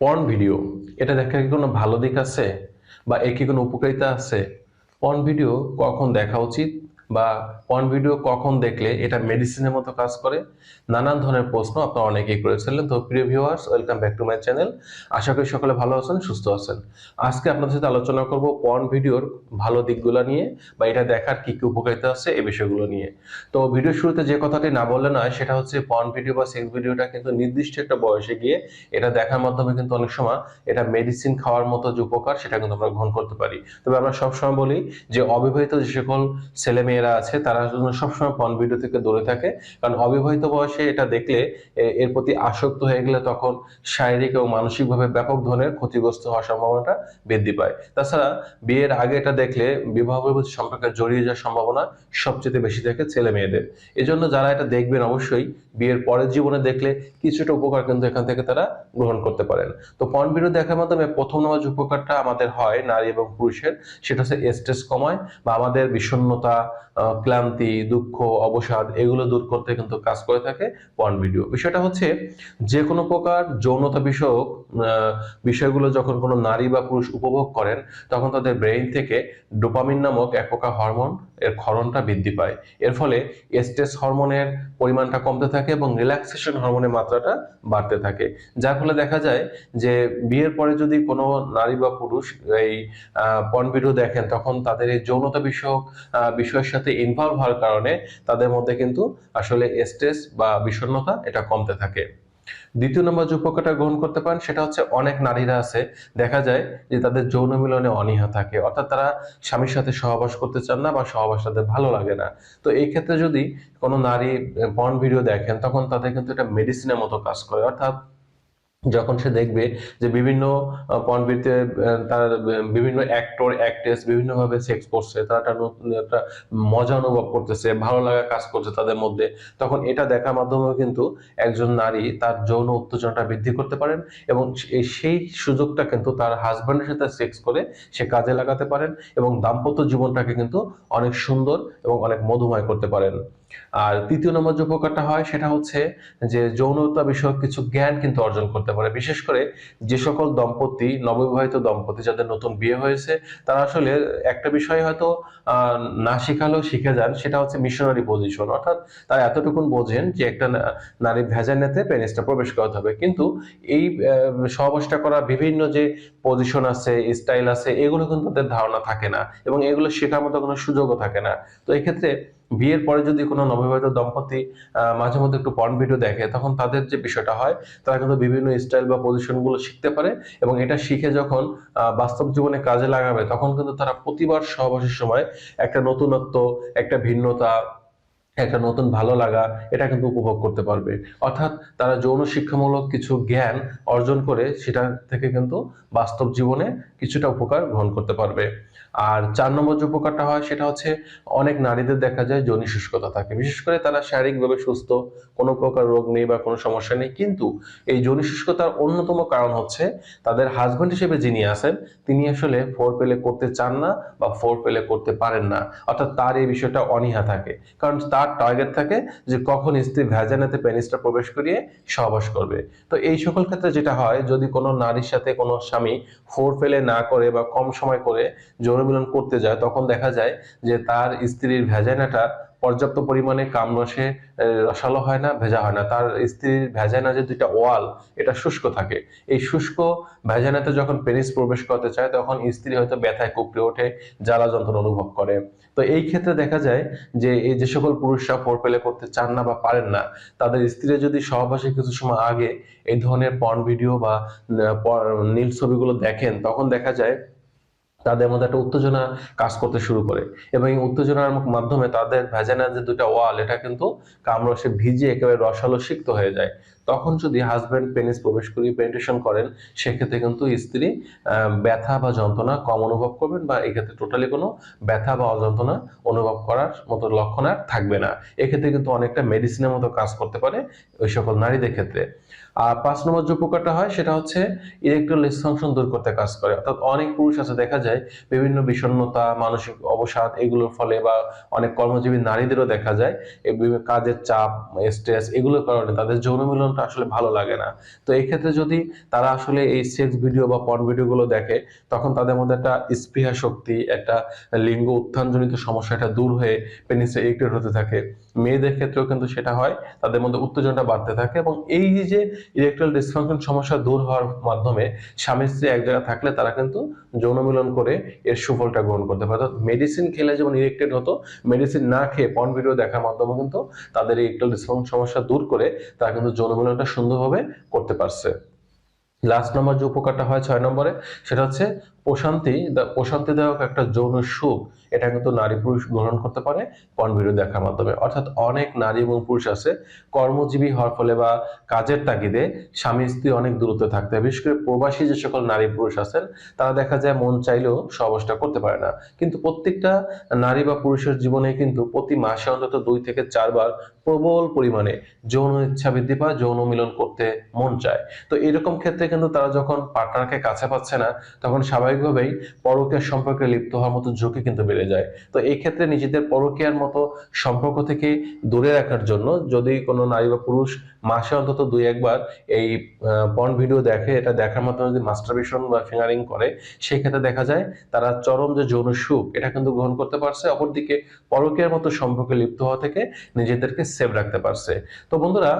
Porn video এটা দেখা কি কোনো ভালো দিক আছে? বা এর কি কোনো উপকারিতা আছে? পর্ন ভিডিও কখন দেখা উচিত? বা পর্ন ভিডিও কখন দেখলে এটা মেডিসিনের মতো কাজ করে? নানান ধরনের প্রশ্ন আপনারা অনেকেই করেছিলেন। তো প্রিয় viewers welcome back to my channel আশা করি সকলে ভালো আছেন, সুস্থ আছেন। আজকে আপনাদের সাথে আলোচনা করব পর্ন ভিডিওর ভালো দিকগুলো নিয়ে বা এটা দেখার কি কি উপকারিতা আছে এই বিষয়গুলো নিয়ে। তো ভিডিও শুরুতে যে কথাটি না বললে নয়, সেটা হচ্ছে পর্ন ভিডিও বা সেক্স ভিডিওটা কিন্তু নির্দিষ্ট একটা বয়সে গিয়ে এটা দেখার মাধ্যমে কিন্তু অনেক সময় এটা মেডিসিন খাওয়ার মতো যে উপকার, সেটা কিন্তু আমরা গ্রহণ করতে পারি। তবে আমরা সবসময় বলি যে অবিবাহিত যে সকল ছেলে মেয়েরা আছে, তারা জন্য সবসময় পর্ন ভিডিও থেকে দূরে থাকে। কারণ অবিবাহিত বয়সে এটা দেখলে এর প্রতি আসক্ত হয়ে গেলে তখন শারীরিক এবং মানসিকভাবে ব্যাপক ধরনের ক্ষতিগ্রস্ত হওয়ার সম্ভাবনাটা বৃদ্ধি পায়। তাছাড়া বিয়ের আগে এটা দেখলে বিবাহ সম্পর্কে জড়িয়ে যাওয়ার সম্ভাবনা সবচেয়ে বেশি থাকে ছেলে মেয়েদের। এজন্য যারা এটা দেখবেন অবশ্যই বিয়ের পরের জীবনে দেখলে কিছুটা উপকার কিন্তু এখান থেকে তারা গ্রহণ করতে পারেন। তো পর্ন ভিডিও দেখার মাধ্যমে প্রথম যে উপকারটা আমাদের হয় নারী এবং পুরুষের। সেটা হচ্ছে স্ট্রেস কমায় বা আমাদের বিষণ্ণতা ক্লান্তি, দুঃখ, অবসাদ, এগুলো দূর করতে কিন্তু কাজ করে থাকে পর্ন ভিডিও বিষয়টা হচ্ছে যে কোনো প্রকার যৌনতা বিষয়ক বিষয়গুলো যখন কোনো নারী বা পুরুষ উপভোগ করেন, তখন তাদের ব্রেইন থেকে ডোপামিন নামক এক প্রকার হরমোন এর ক্ষরণটা বৃদ্ধি পায়। এর ফলে স্ট্রেস হরমোনের পরিমাণটা কমতে থাকে এবং রিল্যাক্সেশন হরমোনের মাত্রাটা বাড়তে থাকে। যার ফলে দেখা যায় যে, বিয়ের পরে যদি কোনো নারী বা পুরুষ এই পর্ন ভিডিও দেখেন, তখন তাদের এই যৌনতা বিষয়ক বিষয়ের সাথে ইনভলভ হওয়ার কারণে তাদের মধ্যে কিন্তু আসলে স্ট্রেস বা বিষণ্ণতা এটা কমতে থাকে। দ্বিতীয় নম্বর যে উপকারটা গ্রহণ করতে পারেন সেটা হচ্ছে অনেক নারীরা আছে, দেখা যায় যে তাদের যৌন মিলনে অনীহা থাকে, অর্থাৎ তারা স্বামীর সাথে সহবাস করতে চান না বা সহবাস তাদের ভালো লাগে না। তো এই ক্ষেত্রে যদি কোনো নারী পর্ন ভিডিও দেখেন, তখন তাদের কিন্তু এটা মেডিসিনের মতো কাজ করে, অর্থাৎ যখন সে দেখবে যে বিভিন্ন পর্নভিডিওতে তার বিভিন্ন অ্যাক্টর অ্যাক্ট্রেস বিভিন্নভাবে সেক্স করছে, তারা একটা নতুন একটা মজা অনুভব করতেছে, ভালো লাগা কাজ করছে তাদের মধ্যে, তখন এটা দেখার মাধ্যমে কিন্তু একজন নারী তার যৌন উত্তেজনাটা বৃদ্ধি করতে পারেন এবং সেই সুযোগটা কিন্তু তার হাজব্যান্ডের সাথে সেক্স করে সে কাজে লাগাতে পারেন এবং দাম্পত্য জীবনটাকে কিন্তু অনেক সুন্দর এবং অনেক মধুময় করতে পারেন। আর তৃতীয় নম্বর যে উপকারটা হয়, সেটা হচ্ছে যে যৌনতা বিষয়ক কিছু জ্ঞান কিন্তু অর্জন করতে পারে। বিশেষ করে যে সকল দম্পতি, নববিবাহিত দম্পতি যাদের নতুন বিয়ে হয়েছে, তারা আসলে একটা বিষয় হয়তো না শিখালেও শিখে যান, সেটা হচ্ছে মিশনারি পজিশন অর্থাৎ তারা এতটুকুন বোঝেন যে একটা না- নারী ভেজানেতে পেনিসটা প্রবেশ করাতে হবে। কিন্তু এই সহবাসটা করা বিভিন্ন যে পজিশন আছে স্টাইল আছে, এগুলো কিন্তু তাদের ধারণা থাকে না এবং এগুলো শেখার মতো কোনো সুযোগও থাকে না। তো এক্ষেত্রে বিয়ের পরে যদি কোনো নববিবাহিত দম্পতি মাঝে মধ্যে একটু পর্ন ভিডিও দেখে, তখন তাদের যে বিষয়টা হয়, তারা কিন্তু বিভিন্ন স্টাইল বা পজিশনগুলো শিখতে পারে এবং এটা শিখে যখন বাস্তব জীবনে কাজে লাগাবে, তখন কিন্তু তারা প্রতিবার সহবাসের সময় একটা নতুনত্ব, একটা ভিন্নতা একটা নতুন ভালো লাগা, এটা কিন্তু উপভোগ করতে পারবে। অর্থাৎ তারা যৌন শিক্ষামূলক কিছু জ্ঞান অর্জন করে সেটা থেকে কিন্তু বাস্তব জীবনে কিছুটা উপকার গ্রহণ করতে পারবে। আর চার নম্বর যে উপকারটা হয় সেটা হচ্ছে অনেক নারীদের দেখা যায় যৌনি শুষ্কতা থাকে। বিশেষ করে তারা শারীরিকভাবে সুস্থ, কোনো প্রকার রোগ নেই বা কোনো সমস্যা নেই, কিন্তু এই যৌনি শুষ্কতার অন্যতম কারণ হচ্ছে তাদের হাজবেন্ড হিসেবে যিনি আছেন, তিনি আসলে ফোর পেলে করতে চান না বা ফোর পেলে করতে পারেন না। অর্থাৎ তার এই বিষয়টা অনীহা থাকে। কারণ তার টার্গেট থাকে যে কখন স্ত্রী ভ্যাজানাতে পেনিসটা প্রবেশ করিয়ে সহবাস করবে। তো এই সকল ক্ষেত্রে যেটা হয়, যদি কোনো নারীর সাথে কোনো স্বামী ফোর ফেলে না করে বা কম সময় করে যৌন মিলন করতে যায়, তখন দেখা যায় যে তার স্ত্রীর ভ্যাজানাটা পর্যাপ্ত পরিমাণে কামরসে রসালো হয় না, ভেজা হয় না। তার স্ত্রীর ভ্যাজানা যে দুইটা ওয়াল, এটা শুষ্ক থাকে। এই শুষ্ক ভ্যাজানাতে যখন পেনিস প্রবেশ করতে চায়, তখন স্ত্রী হয়তো ব্যথায় কুপড়ে ওঠে, জ্বালা যন্ত্রণা অনুভব করে। তো এই ক্ষেত্রে দেখা যায় যে, এই যে সকল পুরুষরা ফোর পেলে করতে চান না বা পারেন না, তাদের স্ত্রীরা যদি সহবাসে কিছু সময় আগে এই ধরনের পর্ন ভিডিও বা নীল ছবিগুলো দেখেন, তখন দেখা যায় তাদের মধ্যে একটা উত্তেজনা কাজ করতে শুরু করে। এবং এই উত্তেজনার মাধ্যমে তাদের ভ্যাজানার যে দুটা ওয়াল, এটা কিন্তু কামরসে ভিজে একেবারে রসালো সিক্ত হয়ে যায়। তখন যদি হাজবেন্ড পেনিস প্রবেশ করিয়ে পেনিটেশন করেন, সেক্ষেত্রে কিন্তু স্ত্রী ব্যথা বা যন্ত্রণা কম অনুভব করবেন বা এক্ষেত্রে টোটালি কোনো ব্যথা বা অযন্ত্রণা অনুভব করার মতো লক্ষণ আর থাকবে না। এক্ষেত্রে কিন্তু অনেকটা মেডিসিনের মতো কাজ করতে পারে ওই সকল নারীদের ক্ষেত্রে। আর পাঁচ নম্বর যে উপকারটা হয়, সেটা হচ্ছে ইলেকট্রল ডিসফাংশন দূর করতে কাজ করে। অর্থাৎ অনেক পুরুষ আছে, দেখা যায় বিভিন্ন বিষণ্ণতা, মানসিক অবসাদ এগুলোর ফলে বা অনেক কর্মজীবী নারীদেরও দেখা যায় কাজের চাপ স্ট্রেস এগুলোর কারণে তাদের যৌন মিলনটা আসলে ভালো লাগে না। তো এই ক্ষেত্রে যদি তারা আসলে এই সেক্স ভিডিও বা পর্ন ভিডিওগুলো দেখে, তখন তাদের মধ্যে একটা স্পৃহা শক্তি, একটা লিঙ্গ উত্থানজনিত সমস্যাটা দূর হয়ে পেনিসে ইরেক্টেড হতে থাকে। মেয়েদের ক্ষেত্রেও কিন্তু সেটা হয়, তাদের মধ্যে উত্তেজনাটা বাড়তে থাকে এবং এই যে ইরেকটাইল ডিসফাংশন সমস্যা দূর হওয়ার মাধ্যমে স্বামী স্ত্রী এক জায়গায় থাকলে তারা কিন্তু যৌন মিলন করে এর সুফলটা গ্রহণ করতে পারে। অর্থাৎ মেডিসিন খেলে যেমন ইরেক্টেড হতো মেডিসিন না খেয়ে পর্ন ভিডিও দেখার মাধ্যমে কিন্তু তাদের ইরেকটাইল ডিসফাংশন সমস্যা দূর করে তারা কিন্তু যৌন মিলনটা সুন্দরভাবে করতে পারছে। লাস্ট নম্বর যে উপকারটা হয় ছয় নম্বরে সেটা হচ্ছে প্রশান্তি প্রশান্তিদায়ক একটা যৌন সুখ, এটা কিন্তু নারী পুরুষ গ্রহণ করতে পারে পর্ন দেখার মাধ্যমে। অর্থাৎ অনেক নারী এবং পুরুষ আছে, কর্মজীবী হওয়ার ফলে বা কাজের তাগিদে স্বামী স্ত্রী অনেক দূরত্বে থাকতে হয়। বিশেষ করে প্রবাসী যে সকল নারী পুরুষ আছেন, তারা দেখা যায় মন চাইলেও সহবাসটা করতে পারে না। কিন্তু প্রত্যেকটা নারী বা পুরুষের জীবনে কিন্তু প্রতি মাসে অন্তত দুই থেকে চারবার প্রবল পরিমাণে যৌন ইচ্ছা বৃদ্ধি পায়, যৌন মিলন করতে মন চায়। তো এরকম ক্ষেত্রে কিন্তু তারা যখন পার্টনারকে কাছে পাচ্ছে না, তখন স্বাভাবিকভাবেই পরকীয়ার সম্পর্কে লিপ্ত হওয়ার মতো ঝুঁকি কিন্তু বেড়ে যায়। তো এই ক্ষেত্রে নিজেদের পরকীয়ার মতো সম্পর্ক থেকে দূরে রাখার জন্য যদি কোনো নারী বা পুরুষ মাসে অন্তত দুই একবার এই পর্ন ভিডিও দেখে, এটা দেখার মাধ্যমে যদি মাস্টারবেশন বা ফিঙ্গারিং করে সেই ক্ষেত্রে দেখা যায় তারা চরম যে যৌন সুখ, এটা কিন্তু গ্রহণ করতে পারছে। অপরদিকে পরকীয়ার মতো সম্পর্কে লিপ্ত হওয়া থেকে নিজেদেরকে সেভ রাখতে পারছে। তো বন্ধুরা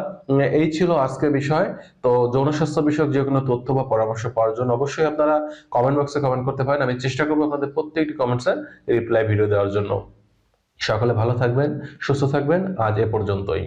এই ছিল আজকের বিষয়। তো যৌন স্বাস্থ্য বিষয়ক যে কোনো তথ্য বা পরামর্শ পাওয়ার জন্য অবশ্যই আপনারা কমেন্ট বক্সে কমেন্ট করতে পারেন। আমি চেষ্টা করব আপনাদের প্রত্যেকটি কমেন্টসের রিপ্লাই ভিডিও দেওয়ার জন্য। সকলে ভালো থাকবেন, সুস্থ থাকবেন। আজ এ পর্যন্তই।